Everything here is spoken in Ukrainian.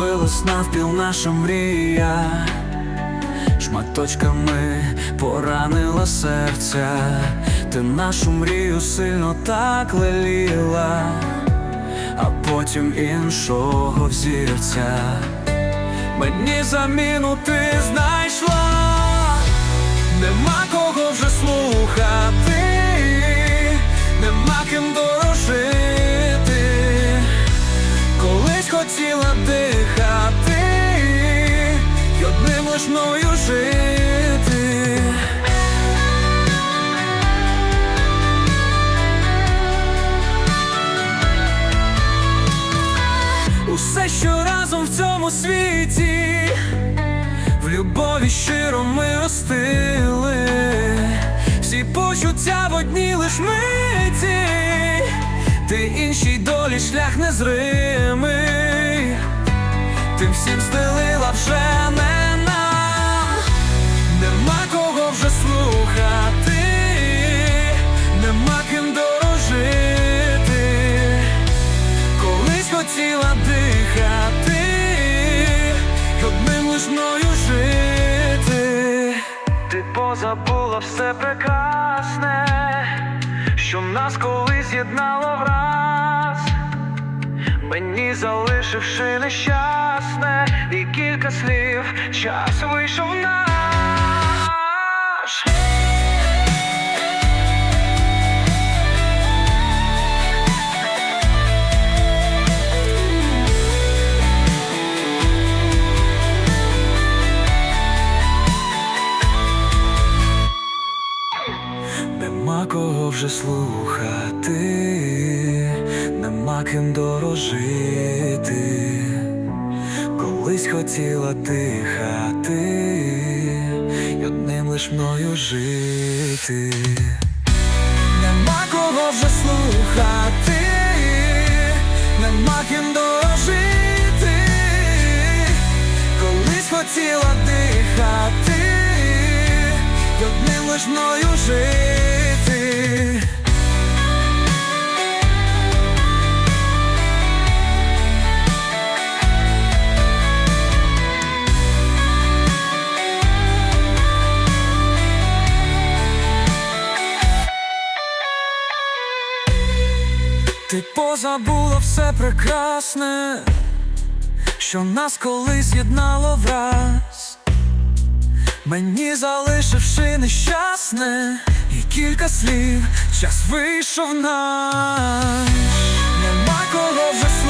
розбилась навпіл наша мрія, шматочками поранила серця, ти нашу мрію сильно так леліла, а потім іншого взірця. Мені заміну ти знайшла, нема кого вже слухати, нема ким дорожити, колись хотіла дихати, мною жити. Усе, що разом в цьому світі, в любові щиро ми ростили, всі почуття в одній лиш миті, ти іншій долі шлях незримий, ти всім стелила вже не нема кого вже слухати, нема ким дорожити. Колись хотіла дихати, одним лиш мною жити. Ти позабула все прекрасне, що нас колись з'єднало враз, мені залишивши нещасне, і кілька слів, час вийшов наш. Нема кого вже слухати, нема ким дорожити, колись хотіла дихати, й одним лиш мною жити. Нема кого вже слухати, нема ким дорожити, колись хотіла дихати, й одним лиш мною жити. Ти позабула все прекрасне, що нас колись єднало враз, мені залишивши нещасне і кілька слів, час вийшов наш. Нема кого вже слухати